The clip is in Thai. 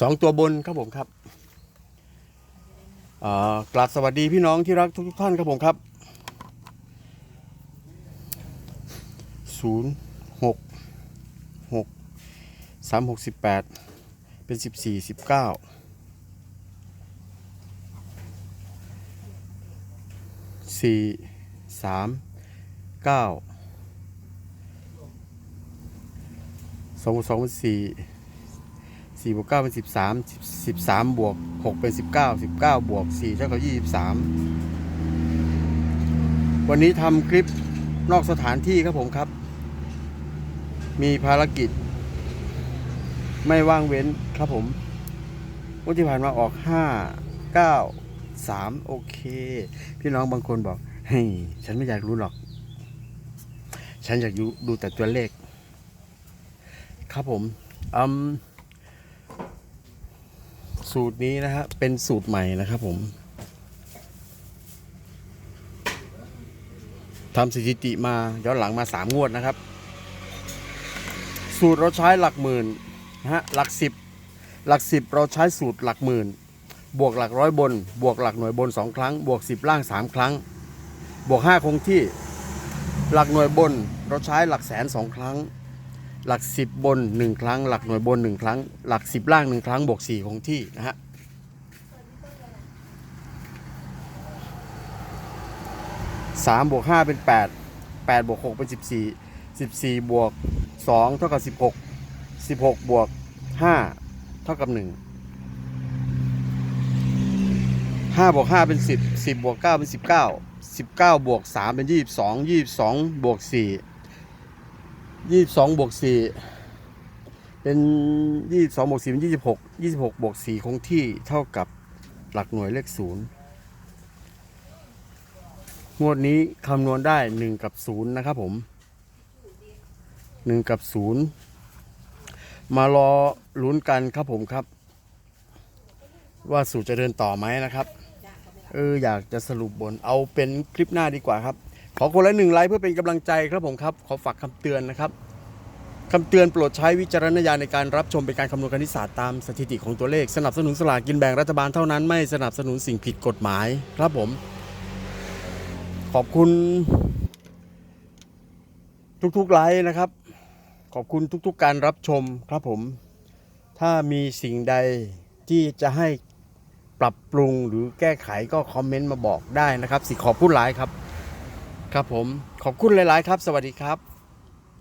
สองตัวบนครับผมครับกราบสวัสดีพี่น้องที่รักทุกๆท่านครับผมครับศูนย์หกหกสามหกสิบแปดเป็นสิบสี่สิบเก้าสี่สามเก้าสองสองเป็นสี่ สี่บวกเก้าเป็นสิบสามสิบสามบวกหกเป็นสิบเก้าสิบเก้าบวกสี่เท่ากับยี่สิบสามวันนี้ทำคลิปนอกสถานที่ครับผมครับ มีภารกิจ ไม่ว่างเว้นครับผมวันที่ผ่านมาออกห้าเก้าสามโอเค พี่น้องบางคนบอกเฮ้ยฉันไม่อยากรู้หรอก ฉันอยากดูดูแต่ตัวเลข ครับผมอืม สูตรนี้นะฮะเป็นสูตรใหม่นะครับผมทำสถิติมาย้อนหลังมาสามงวดนะครับ สูตรเราใช้หลักหมื่นนะฮะหลักสิบหลักสิบเราใช้สูตรหลักหมื่น บวกหลักร้อยบน บวกหลักหน่วยบนสองครั้ง บวกสิบล่างสามครั้ง บวกห้าคงที่ หลักหน่วยบนเราใช้หลักแสนสองครั้ง หลักสิบบนหนึ่งครั้ง หลักหน่วยบนหนึ่งครั้ง หลักสิบล่างหนึ่งครั้งบวกสี่คงที่นะฮะสามบวกห้าเป็นแปดแปดบวกหกเป็นสิบสี่สิบสี่บวกสองเท่ากับสิบหกสิบหกบวกห้าเท่ากับหนึ่งห้าบวกห้าเป็นสิบสิบบวกเก้าเป็นสิบเก้าสิบเก้าบวกสามเป็นยี่สิบสองยี่สิบสองบวกสี่ ยี่สิบสองบวกสี่เป็นยี่สิบสองบวกสี่เป็นยี่สิบหกยี่สิบหกบวกสี่คงที่เท่ากับหลักหน่วยเลขศูนย์งวดนี้คำนวณได้หนึ่งกับศูนย์นะครับผมหนึ่งกับศูนย์มารอลุ้นกันครับผมครับ ว่าสูตรจะเดินต่อไหมนะครับ เอออยากจะสรุปบนเอาเป็นคลิปหน้าดีกว่าครับ ขอคนละหนึ่งไลค์เพื่อเป็นกำลังใจครับผมครับ ขอฝากคำเตือนนะครับคำเตือนโปรดใช้วิจารณญาณในการรับชมเป็นการคำนวณคณิตศาสตร์ตามสถิติของตัวเลข สนับสนุนสลากกินแบ่งรัฐบาลเท่านั้นไม่สนับสนุนสิ่งผิดกฎหมายครับผม ขอบคุณ ทุกๆไลค์นะครับ ขอบคุณทุกๆ การรับชมครับผม ถ้ามีสิ่งใดที่จะให้ปรับปรุงหรือแก้ไขก็คอมเมนต์มาบอกได้นะครับ สิขอบคุณหลายครับ ครับผมขอบคุณหลาย ๆ ครับ สวัสดีครับ